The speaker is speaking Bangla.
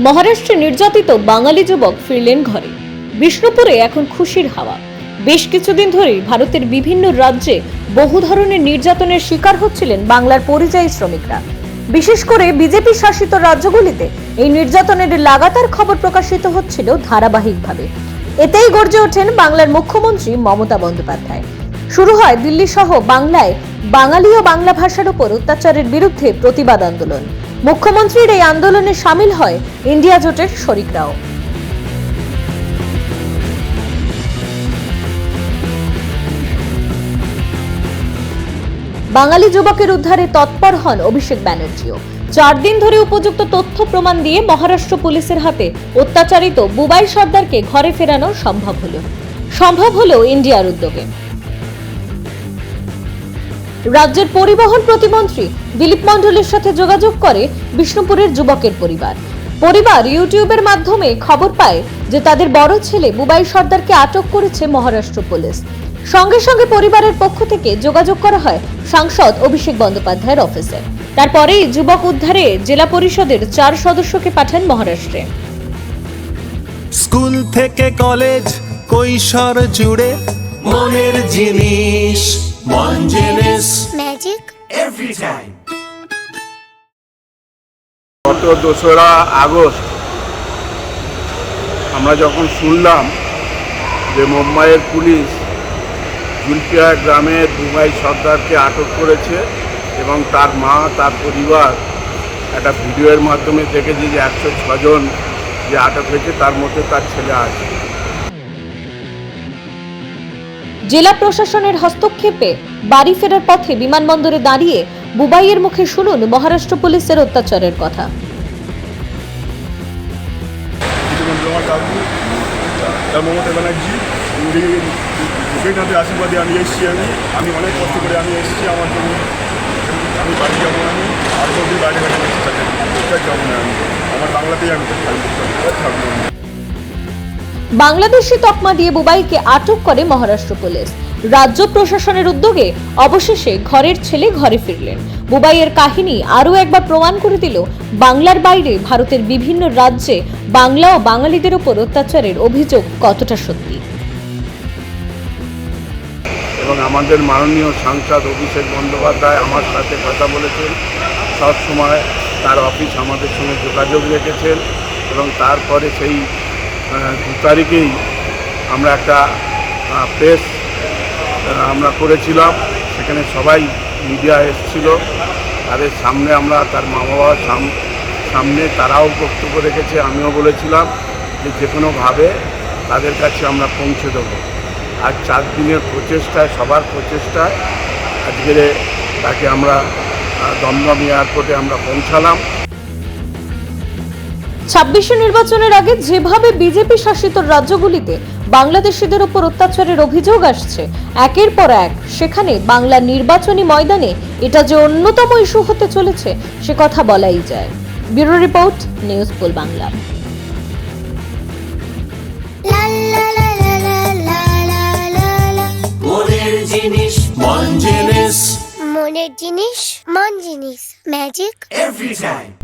মহারাষ্ট্রে নির্যাতিত বাঙালি যুবক ফিরলেন ঘরে। বিষ্ণুপুরে এখন খুশির হাওয়া। বেশ কিছুদিন ধরেই ভারতের বিভিন্ন রাজ্যে বহু ধরনের নির্যাতনের শিকার হচ্ছিলেন বাংলার পরিযায়ী শ্রমিকরা। বিশেষ করে বিজেপি শাসিত রাজ্যগুলিতে এই নির্যাতনের লাগাতার খবর প্রকাশিত হচ্ছিল ধারাবাহিকভাবে। এতেই গর্জে ওঠেন বাংলার মুখ্যমন্ত্রী মমতা বন্দ্যোপাধ্যায়। শুরু হয় দিল্লি সহ বাংলায় বাঙালি ও বাংলা ভাষার উপর অত্যাচারের বিরুদ্ধে প্রতিবাদ আন্দোলন। মুখ্যমন্ত্রীর এই আন্দোলনে সামিল হয় ইন্ডিয়া জোটের শরিকরাও বাঙালি যুবকের উদ্ধারে তৎপর হন অভিষেক ব্যানার্জিও। চার দিন ধরে উপযুক্ত তথ্য প্রমাণ দিয়ে মহারাষ্ট্র পুলিশের হাতে অত্যাচারিত বুবাই সর্দারকে ঘরে ফেরানো সম্ভব হলো। সম্ভব হলো ইন্ডিয়ার উদ্যোগে। রাজ্যের পরিবহন প্রতিমন্ত্রী দিলীপ মণ্ডলের সাথে যোগাযোগ করে বিষ্ণুপুরের যুবকের পরিবার। পরিবার ইউটিউবের মাধ্যমে খবর পায় যে তাদের বড় ছেলে বুবাই সর্দারকে আটক করেছে মহারাষ্ট্র পুলিশ। সঙ্গে সঙ্গে পরিবারের পক্ষ থেকে যোগাযোগ করা হয় সাংসদ অভিষেক বন্দ্যোপাধ্যায়ের অফিসে। তারপরেই যুবক উদ্ধারে জেলা পরিষদের চার সদস্যকে পাঠান মহারাষ্ট্রে। স্কুল থেকে কলেজ কৈশোর জুড়ে মনের জিনিস, মন জিনিস ম্যাজিক এভরি টাইম গত দোসরা আগস্ট আমরা যখন শুনলাম যে মুম্বাইয়ের পুলিশ জুলপিয়া গ্রামের দুবাই সর্দারকে আটক করেছে এবং তার মা তার পরিবার একটা ভিডিওর মাধ্যমে দেখেছে যে একশো ছজন যে আটক হয়েছে তার মধ্যে তার ছেলে আছে। জেলা প্রশাসনের হস্তক্ষেপে বাড়ি ফেরার পথে বিমানবন্দরে দাঁড়িয়ে বুবাইয়ের মুখে শুনুন মহারাষ্ট্র পুলিশের অত্যাচারের কথা। ব্যানার্জি আমি এসেছি আমি। অনেক বাড়ি যাব আমি, আর বাইরে আমার বাংলাতেই আমি থাকব। বাংলাদেশি তকমা দিয়ে বুবাইকে আটক করে মহারাষ্ট্র পুলিশ। রাজ্য প্রশাসনের উদ্যোগে অবশেষে ঘরের ছেলে ঘরে ফিরলেন। বুবাইয়ের কাহিনী আরও একবার প্রমাণ করে দিল বাংলার বাইরে ভারতের বিভিন্ন রাজ্যে বাংলা ও বাঙালিদের উপর অত্যাচারের অভিযোগ কতটা সত্যি। এবং আমাদের মাননীয় সাংসদ অভিষেক বন্দ্যোপাধ্যায় আমার সাথে কথা বলেছেন। সব সময় তার অফিস আমাদের সঙ্গে যোগাযোগ রেখেছেন এবং তারপরে সেই তারিখেই আমরা একটা প্রেস আমরা করেছিলাম। সেখানে সবাই মিডিয়া এসেছিল। তাদের সামনে আমরা, তার মা বাবার সাম- সামনে তারাও বক্তব্য রেখেছে, আমিও বলেছিলাম যে যে কোনোভাবে তাদের কাছে আমরা পৌঁছে দেবো। আর চার দিনের প্রচেষ্টায়, সবার প্রচেষ্টায় আজকের তাকে আমরা দমদম এয়ারপোর্টে আমরা পৌঁছালাম। ছাব্বিশে নির্বাচনের আগে যেভাবে বিজেপি শাসিত রাজ্যগুলিতে বাংলাদেশিদের উপর অত্যাচারের অভিযোগ আসছে একের পর এক সেখানে বাংলা নির্বাচনী ময়দানে এটা যে অন্যতম ইস্যু হতে চলেছে সে কথা বলাই যায়। Bureau report news pole Bangla. জিনিস মন মনের জিনিস মন জিনিস। Magic every time